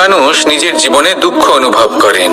মানুষ নিজের জীবনে দুঃখ অনুভব করেন।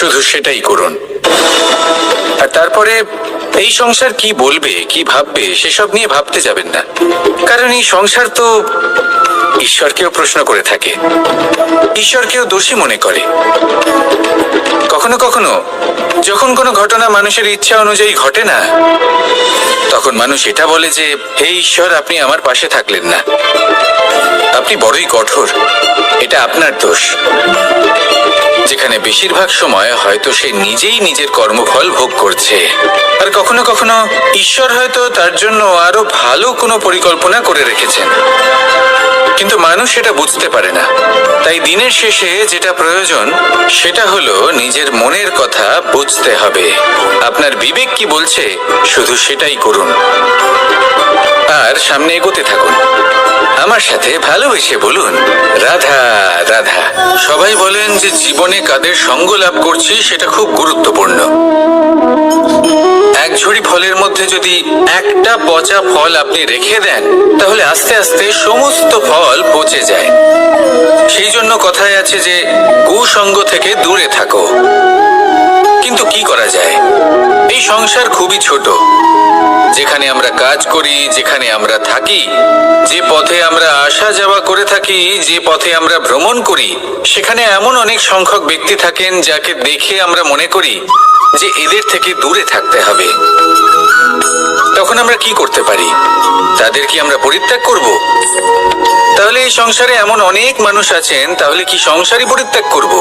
শুধু সেটাই করুন। আর তারপরে, এই সংসার কি বলবে, কি ভাববে, সেসব নিয়ে ভাবতে যাবেন না। কারণ এই সংসার তো ঈশ্বরকেও প্রশ্ন করে থাকে। ঈশ্বরকেও দোষী মনে করে। কখনো কখনো যখন কোনো ঘটনা মানুষের ইচ্ছা অনুযায়ী ঘটে না, তখন মানুষ এটা বলে যে, হে ঈশ্বর, আপনি আমার পাশে থাকলেন না। আপনি বড়ই কঠোর। এটা আপনার দোষ। যেখানে বেশিরভাগ সময় হয়তো সে নিজেই নিজের কর্মফল ভোগ করছে। আর কখনো কখনো ঈশ্বর হয়তো তার জন্য আরও ভালো কোনো পরিকল্পনা করে রেখেছেন। কিন্তু মানুষ সেটা বুঝতে পারে না। তাই দিনের শেষে যেটা প্রয়োজন, সেটা হলো নিজের মনের কথা বুঝতে হবে। আপনার বিবেক কি বলছে, শুধু সেটাই করুন। আর সামনে এগোতে থাকুন। আমার সাথে ভালোবেসে বলুন, রাধা রাধা। সবাই বলেন যে জীবনে কাদের সঙ্গ লাভ করছি, সেটা খুব গুরুত্বপূর্ণ। এক ঝুড়ি ফলের মধ্যে যদি একটা পচা ফল আপনি রেখে দেন, তাহলে আস্তে আস্তে সমস্ত ফল পচে যায়। সেই জন্য কথায় আছে যে কুসঙ্গ থেকে দূরে থাকো। কিন্তু কি করা যায়? এই সংসার খুবই ছোট। যেখানে আমরা কাজ করি, যেখানে আমরা থাকি, যে পথে আমরা আসা যাওয়া করে থাকি, যে পথে আমরা ভ্রমণ করি, সেখানে এমন অনেক সংখ্যক ব্যক্তি থাকেন যাকে দেখে আমরা মনে করি যে এদের থেকে দূরে থাকতে হবে। তখন আমরা কি করতে পারি? তাদের কি আমরা পরিত্যাগ করব? তাহলে এই সংসারে এমন অনেক মানুষ আছেন, তাহলে কি সংসারই পরিত্যাগ করব?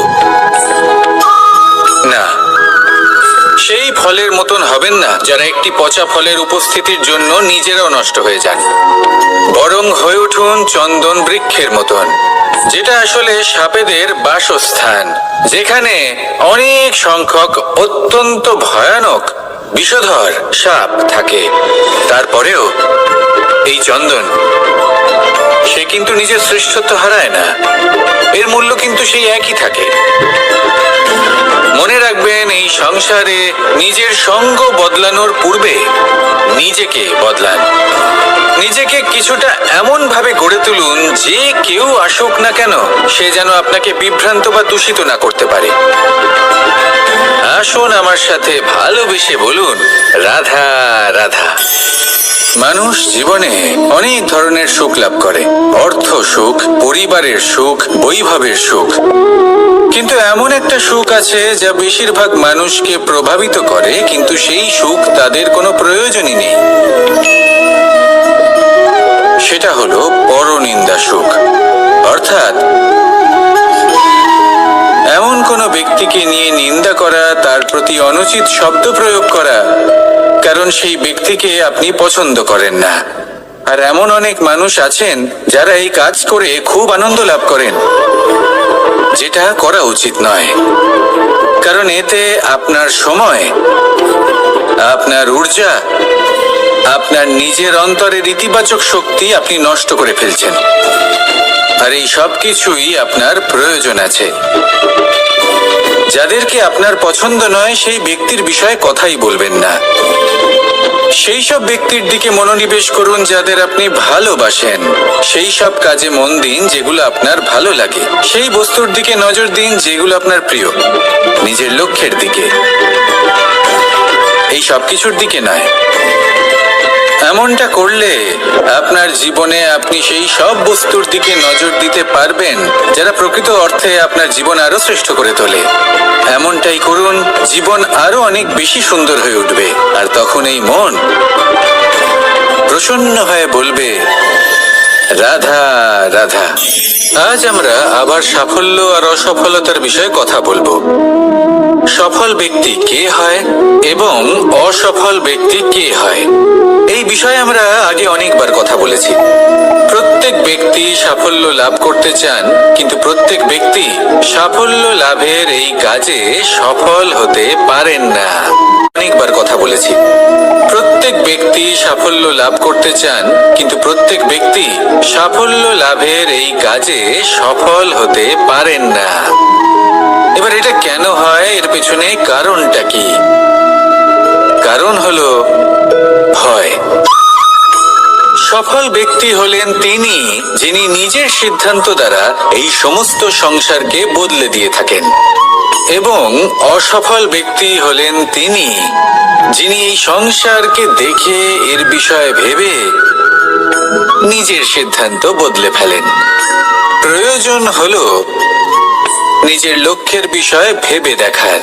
না। সেই ফলের মতন হবেন না যারা একটি পচা ফলের উপস্থিতির জন্য নিজেরাও নষ্ট হয়ে যান। বরং হয়ে উঠুন চন্দন বৃক্ষের মতন, যেটা আসলে সাপেদের বাসস্থান, যেখানে অনেক সংখ্যক অত্যন্ত ভয়ানক বিষধর সাপ থাকে। তারপরেও এই চন্দন, সে কিন্তু নিজের শ্রেষ্ঠত্ব হারায় না। এর মূল্য কিন্তু সেই একই থাকে। মনে রাখবেন, এই সংসারে নিজের সঙ্গ বদলানোর পূর্বে নিজেকে বদলান। নিজেকে কিছুটা এমন ভাবে গড়ে তুলুন, যে কেউ আসুক না কেন, সে যেন আপনাকে বিভ্রান্ত বা দূষিত না করতে পারে। আসুন আমার সাথে ভালোবেসে বলুন, রাধা রাধা। মানুষ জীবনে অনেক ধরনের সুখ লাভ করে। অর্থ সুখ, পরিবারের সুখ, বৈভবের সুখ। কিন্তু এমন একটা সুখ আছে যা বেশিরভাগ মানুষকে প্রভাবিত করে, কিন্তু সেই সুখ তাদের কোনো প্রয়োজনই নেই। সেটা হলো পরনিন্দা সুখ। অর্থাৎ এমন কোনো ব্যক্তিকে নিয়ে নিন্দা করা, তার প্রতি অনুচিত শব্দ প্রয়োগ করা কারণ সেই ব্যক্তিকে আপনি পছন্দ করেন না। আর এমন অনেক মানুষ আছেন যারা এই কাজ করে খুব আনন্দ লাভ করেন। যেটা করা উচিত নয়। কারণ এতে আপনার সময়, আপনার ঊর্জা, আপনার নিজের অন্তরের ইতিবাচক শক্তি আপনি নষ্ট করে ফেলছেন। আর এই সব কিছুই আপনার প্রয়োজন আছে। যাদেরকে আপনার পছন্দ নয়, সেই ব্যক্তির বিষয়ে কথাই বলবেন না। সেই সব ব্যক্তির দিকে মনোনিবেশ করুন যাদের আপনি ভালোবাসেন। সেই সব কাজে মন দিন যেগুলো আপনার ভালো লাগে। সেই বস্তুর দিকে নজর দিন যেগুলো আপনার প্রিয়। নিজের লক্ষ্যের দিকে। এই সব কিছুর দিকে নয়। এমনটা করলে আপনার জীবনে আপনি সেই সব বস্তুর দিকে নজর দিতে পারবেন যারা প্রকৃত অর্থে আপনার জীবন আরও শ্রেষ্ঠ করে তোলে। এমনটাই করুন, জীবন আরও অনেক বেশি সুন্দর হয়ে উঠবে। আর তখন এই মন প্রসন্ন হয়ে বলবে রাধা রাধা। আজ আমরা আবার সাফল্য আর অসফলতার বিষয়ে কথা বলব। সফল ব্যক্তি কে হয় এবং অসফল ব্যক্তি কে হয়? এই বিষয়ে আমরা আগে অনেকবার কথা বলেছি। প্রত্যেক ব্যক্তি সাফল্য লাভ করতে চান, কিন্তু প্রত্যেক ব্যক্তি সাফল্য লাভের এই কাজে সফল হতে পারেন না। অনেকবার কথা বলেছি। প্রত্যেক ব্যক্তি সাফল্য লাভ করতে চান, কিন্তু প্রত্যেক ব্যক্তি সাফল্য লাভের এই কাজে সফল হতে পারেন না। এবার এটা কেন হয়? এর পেছনে কারণটা কি? কারণ হলো ভয়। সফল ব্যক্তি হলেন তিনি, যিনি নিজের সিদ্ধান্ত দ্বারা এই সমস্ত সংসারকে বদলে দিয়ে থাকেন। এবং অসফল ব্যক্তি হলেন তিনি, যিনি এই সংসারকে দেখে এর বিষয়ে ভেবে নিজের সিদ্ধান্ত বদলে ফেলেন। প্রয়োজন হল নিজের লক্ষ্যের বিষয়ে ভেবে দেখার,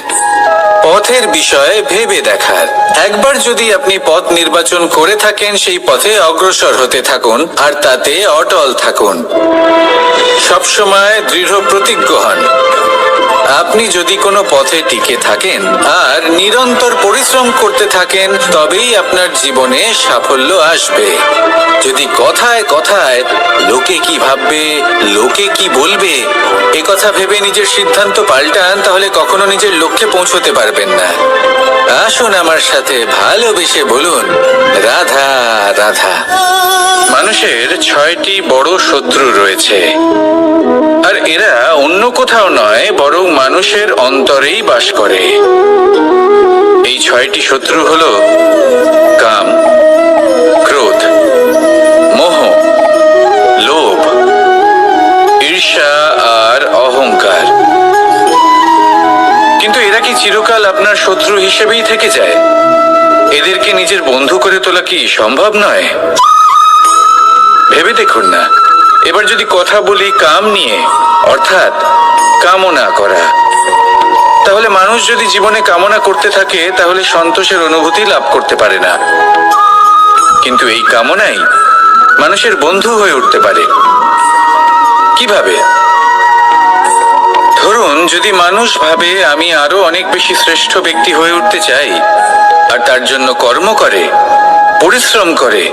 পথের বিষয়ে ভেবে দেখার। একবার যদি আপনি পথ নির্বাচন করে থাকেন, সেই পথে অগ্রসর হতে থাকুন, আর তাতে অটল থাকুন। সবসময় দৃঢ় প্রতিজ্ঞ হন। আপনি যদি কোনো পথে টিকে থাকেন আর নিরন্তর পরিশ্রম করতে থাকেন, তবেই আপনার জীবনে সাফল্য আসবে। যদি কথায় কথায় লোকে কি ভাববে, লোকে কি বলবে, এ কথা ভেবে নিজের সিদ্ধান্ত পাল্টান, তাহলে কখনো নিজের লক্ষ্যে পৌঁছতে পারবেন না। আসুন আমার সাথে ভালোবেসে বলুন, রাধা রাধা। মানুষের ছয়টি বড় শত্রু রয়েছে। আর এরা অন্য কোথাও নয়, বরং মানুষের অন্তরেই বাস করে। এই ছয়টি শত্রু হল কাম ক্রোধ, মোহ, লোভ, ঈর্ষা আর অহংকার। কিন্তু এরা কি চিরকাল আপনার শত্রু হিসেবেই থেকে যায়? এদেরকে নিজের বন্ধু করে তোলা কি সম্ভব নয়? ভেবে দেখুন না। এবার যদি কথা বলি কাম নিয়ে, অর্থাৎ কামনা করা। তাহলে মানুষ যদি জীবনে কামনা করতে থাকে, তাহলে সন্তোষের অনুভূতি লাভ করতে পারে না। কিন্তু এই কামনাই মানুষের বন্ধু হয়ে উঠতে পারে। কীভাবে? ধরুন, যদি মানুষ ভাবে আমি আরও অনেক বেশি শ্রেষ্ঠ ব্যক্তি হয়ে উঠতে চাই, আর তার জন্য কর্ম করে, পরিশ্রম করে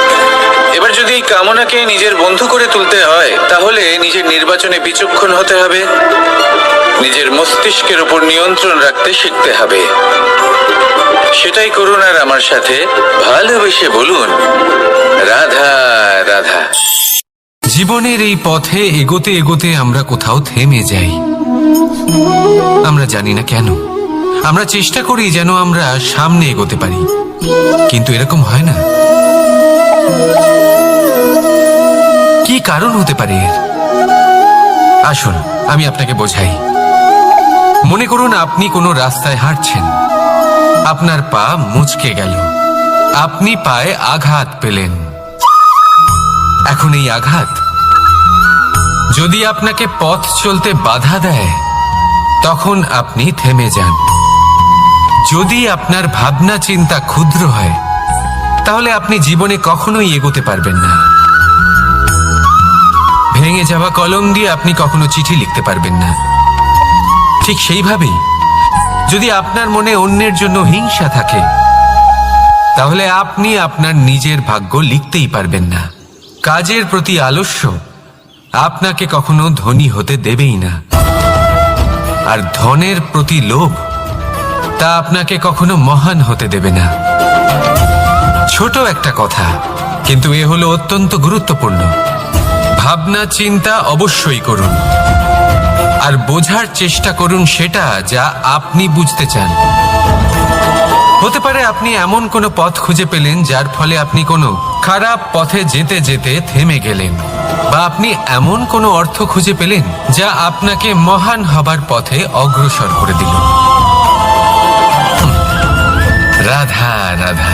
এবার যদি এই কামনাকে নিজের বন্ধু করে তুলতে হয়, তাহলে নিজের নির্বাচনে বিচক্ষণ হতে হবে। নিজের মস্তিষ্কের উপর নিয়ন্ত্রণ রাখতে শিখতে হবে। সেটাই করুন আর আমার সাথে ভালোবেসে বলুন, রাধা রাধা। জীবনের এই পথে এগোতে এগোতে আমরা কোথাও থেমে যাই। আমরা জানি না কেন। আমরা চেষ্টা করি যেন আমরা সামনে এগোতে পারি। কিন্তু এরকম হয় না। কি কারণ হতে পারে? আসুন, আমি আপনাকে বোঝাই। মনে করুন আপনি কোনো রাস্তায় হাঁটছেন। আপনার পা মুচকে গেল। আপনি পায়ে আঘাত পেলেন। এখন এই আঘাত, যদি আপনাকে পথ চলতে বাধা দেয়, তখন আপনি থেমে যান। যদি আপনার ভাবনা চিন্তা ক্ষুদ্র হয় তাহলে আপনি জীবনে কখনোই এগোতে পারবেন না। ভেঙে যাওয়া কলম দিয়ে আপনি কখনো চিঠি লিখতে পারবেন না। ঠিক সেইভাবেই যদি আপনার মনে অন্যের জন্য হিংসা থাকে, তাহলে আপনি আপনার নিজের ভাগ্য লিখতেই পারবেন না। কাজের প্রতি আলস্য আপনাকে কখনো ধনী হতে দেবেই না। আর ধনের প্রতি লোভ তা আপনাকে কখনো মহান হতে দেবে না। ছোট একটা কথা, কিন্তু এ হলো অত্যন্ত গুরুত্বপূর্ণ। ভাবনা, চিন্তা অবশ্যই করুন। আর বোঝার চেষ্টা করুন সেটা যা আপনি বুঝতে চান। হতে পারে আপনি এমন কোনো পথ খুঁজে পেলেন যার ফলে আপনি কোনো খারাপ পথে যেতে যেতে থেমে গেলেন। বা আপনি এমন কোনো অর্থ খুঁজে পেলেন যা আপনাকে মহান হবার পথে অগ্রসর করে দিল। রাধা রাধা।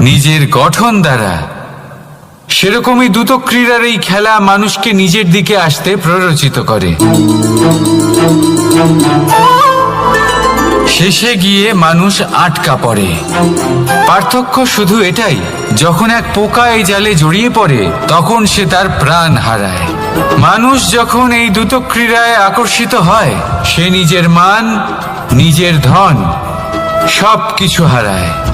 নিজের গঠন দ্বারা। সেরকমই দ্রুত ক্রীড়ার এই খেলা মানুষকে নিজের দিকে আসতে প্ররোচিত করে। শেষে গিয়ে মানুষ আটকা পড়ে। পার্থক্য শুধু এটাই, যখন এক পোকা এই জালে জড়িয়ে পড়ে, তখন সে তার প্রাণ হারায়। মানুষ যখন এই দ্রুত ক্রীড়ায় আকর্ষিত হয়, সে নিজের মান, নিজের ধন সব কিছু হারায়।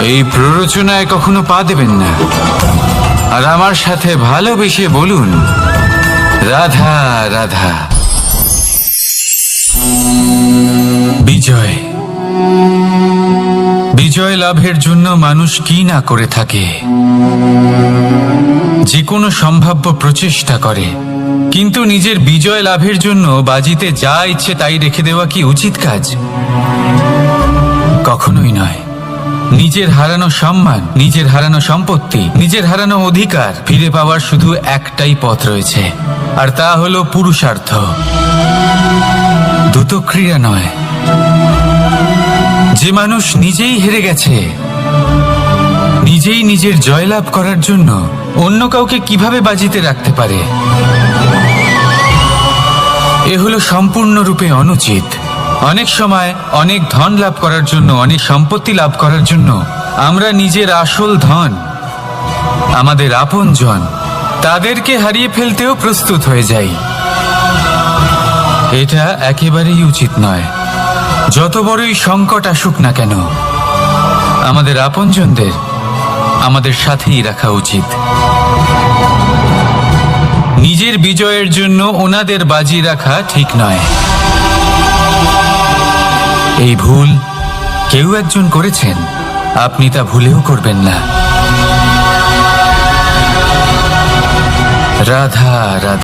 এই প্ররোচনায় কখনো পা দেবেন না। আর আমার সাথে ভালোবেসে বলুন, রাধা রাধা। বিজয়। বিজয় লাভের জন্য মানুষ কি না করে থাকে? যে কোনো সম্ভাব্য প্রচেষ্টা করে। কিন্তু নিজের বিজয় লাভের জন্য বাজিতে যা ইচ্ছে তাই রেখে দেওয়া কি উচিত কাজ? কখনোই নয়। নিজের হারানো সম্মান, নিজের হারানো সম্পত্তি, নিজের হারানো অধিকার ফিরে পাওয়ার শুধু একটাই পথ রয়েছে। আর তা হলো পুরুষার্থ। দ্রুত ক্রিয়া নয়। যে মানুষ নিজেই হেরে গেছে, নিজেই নিজের জয়লাভ করার জন্য অন্য কাউকে কীভাবে বাজিতে রাখতে পারে? এ হলো সম্পূর্ণরূপে অনুচিত। অনেক সময় অনেক ধন লাভ করার জন্য, অনেক সম্পত্তি লাভ করার জন্য আমরা নিজের আসল ধন, আমাদের আপনজন তাদেরকে হারিয়ে ফেলতেও প্রস্তুত হয়ে যাই। এটা একেবারেই উচিত নয়। যত বড়ই সংকট আসুক না কেন, আমাদের আপনজনদের, আমাদের সাথেই রাখা উচিত। নিজের বিজয়ের জন্য ওনাদের বাজি রাখা ঠিক নয়। এই ভুল কেউ একজন করেছেন। আপনি তা ভুলেও করবেন না। রাধা রাধা।